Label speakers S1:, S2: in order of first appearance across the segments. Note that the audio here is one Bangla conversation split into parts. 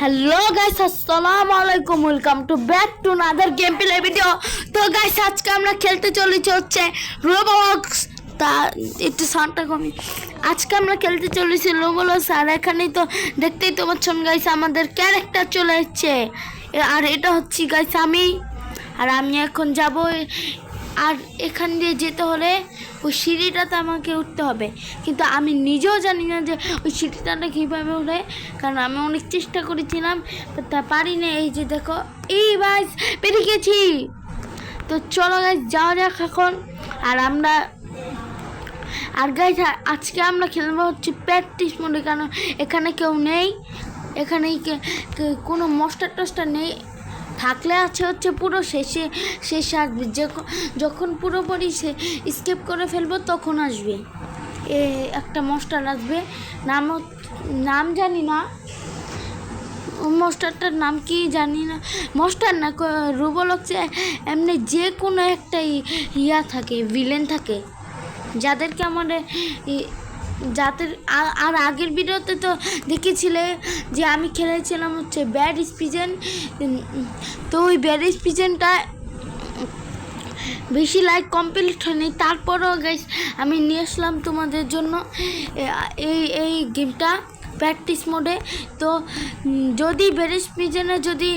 S1: হ্যালো গাইস আসসালামু আলাইকুম welcome to back to another game play video তো গাইস আজকে আমরা খেলতে চলেছি হচ্ছে রোবক্স তা, একটু সাউন্ডটা কমি। আজকে আমরা খেলতে চলেছি রোবলক্স আর এখানেই তো দেখতেই তো পাচ্ছেন গাইস আমাদের ক্যারেক্টার চলে এসছে। আর এটা হচ্ছে গাইস আমি। আর আমি এখন যাব আর এখান দিয়ে যেতে হলে ওই সিঁড়িটাতে আমাকে উঠতে হবে। কিন্তু আমি নিজেও জানি না যে ওই সিঁড়িটাটা কীভাবে উঠে কারণ আমি অনেক চেষ্টা করেছিলাম তা পারি না এই যে দেখো, এই বাস পেরিয়ে গেছি। তো চলো গাছ যাওয়া যাক এখন। আর আমরা, আর গাইজ আজকে আমরা খেলব হচ্ছে প্র্যাকটিস মোডে কারণ এখানে কেউ নেই এখানে কোনো মস্টার টস্টার নেই। থাকলে আছে হচ্ছে পুরো শেষে শেষে আসবে যখন পুরোপুরি সে স্কেপ করে ফেলব তখন আসবে। এ একটা মস্টার আসবে। নাম নাম জানি না। ও মস্টারটার নাম কি জানি না। মস্টার না রুবলক্সে এমনি যে কোনো একটা ইয়া থাকে ভিলেন থাকে। যাদেরকে আমাদের যাদের আর আগের ভিডিওতে তো দেখেছিলে যে আমি খেলেছিলাম হচ্ছে ব্যাড স্পিজেন তো ওই ব্যাড স্পিজেনটা বেশি লাইক কমপ্লিট হয়নি। তারপরও গাইস আমি নিয়ে আসলাম তোমাদের জন্য এই এই গেমটা প্র্যাকটিস মোডে তো যদি বেরিস পিজনে যদি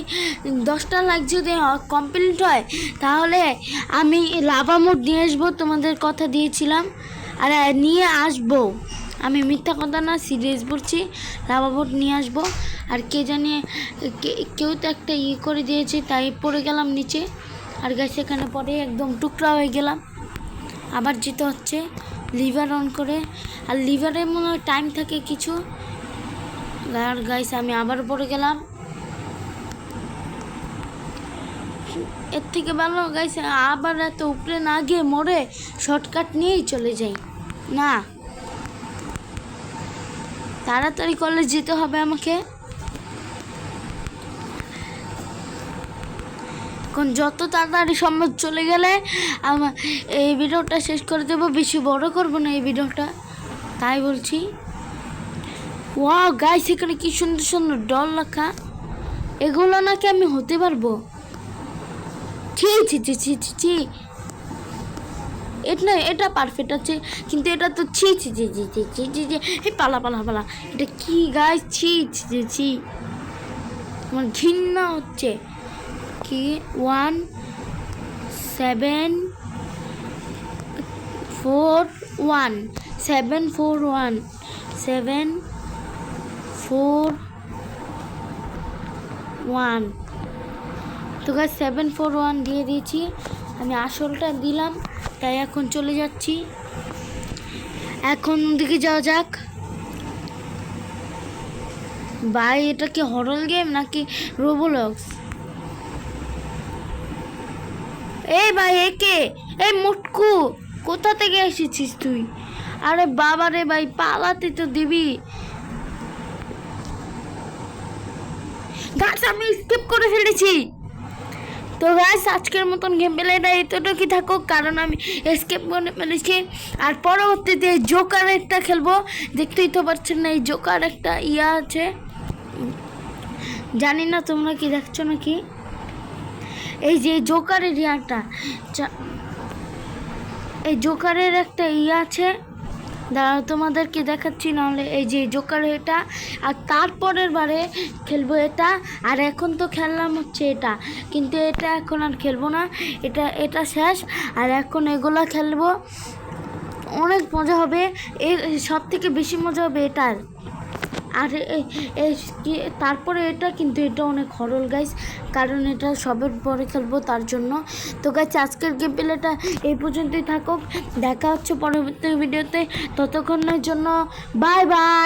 S1: দশটা লাইক যদি কমপ্লিট হয়, তাহলে আমি লাভা মোড নিয়ে আসব, তোমাদের কথা দিয়েছিলাম। আর নিয়ে আসব। আমি মিথ্যা কথা না সিরিয়াস বলছি, লাভা মোড নিয়ে আসব। আর কে জানি কেউ তো একটা ইয়ে করে দিয়েছে, তাই পড়ে গেলাম নিচে। আর গাছ এখানে পরে একদম টুকরা হয়ে গেলাম। আবার যেতে হচ্ছে লিভার অন করে। আর লিভারে মনে হয় টাইম থাকে কিছু। আর গাইস আমি আবার পড়ে গেলাম। এর থেকে ভালো গাইস আবার এত উপরে না গিয়ে মরে শর্টকাট নিয়েই চলে যাই। না। তাড়াতাড়ি কলেজ যেতে হবে আমাকে। এখন যত তাড়াতাড়ি সম্ভব চলে গেলে আমার এই ভিডিওটা শেষ করে দেবো। বেশি বড় করব না এই ভিডিওটা। তাই বলছি। ওয়াও গাইস সেখানে কি সুন্দর সুন্দর ডল লেখা এগুলো নাকি আমি হতে পারব। ছি ছি ছি ছি ছি। এটা এটা পারফেক্ট আছে। কিন্তু এটা তো ছি ছি ছি ছি ছি ছি ছি ছি। এই পালা পালা পালা। এটা কি গাইস ছি ছি ছি ছি। আমার ঘৃণা হচ্ছে। কি? One seven four one seven four one seven four one তো গাছ সেভেন ফোর ওয়ান দিয়ে দিয়েছি। আমি আসলটা দিলাম। তাই এখন চলে যাচ্ছি। এখন ওদিকে যাওয়া যাক। ভাই, এটা কি হরল গেম নাকি রোবোলক্স এই ভাই একে এই মুটকু, কোথা থেকে এসেছিস তুই? আরে বাবা রে ভাই, পালাতে তো দিবি। গাছ, আমি স্কিপ করে ফেলেছি। তো গাছ আজকের মতন গেম প্লেটা এতটুকু থাকুক, কারণ আমি স্কেপ করে ফেলেছি। আর পরবর্তীতে জোকার একটা খেলব। দেখতেই তো পারছেন না, এই জোকার একটা ইয়া আছে। জানি না তোমরা কি দেখছ নাকি? এই যে জোকারের ইয়াটা। এই জোকারের একটা ইয়ে আছে। দাঁড়াও, তোমাদেরকে দেখাচ্ছি, নাহলে এই যে জোকার এটা, আর তারপরের বারে খেলব এটা, আর এখন তো খেললাম হচ্ছে এটা। কিন্তু এটা এখন আর খেলব না, এটা এটা শেষ, আর এখন এগুলো খেলব। অনেক মজা হবে এর সব থেকে বেশি মজা হবে এটার। আর তারপরে এটা কিন্তু এটা অনেক হরল গাইস কারণ এটা সবের পরে খেলব তার জন্য। তো গাইস আজকের গেম প্লেটা এই পর্যন্তই থাকুক। দেখা হচ্ছে পরবর্তী ভিডিওতে ততক্ষণের জন্য বাই বাই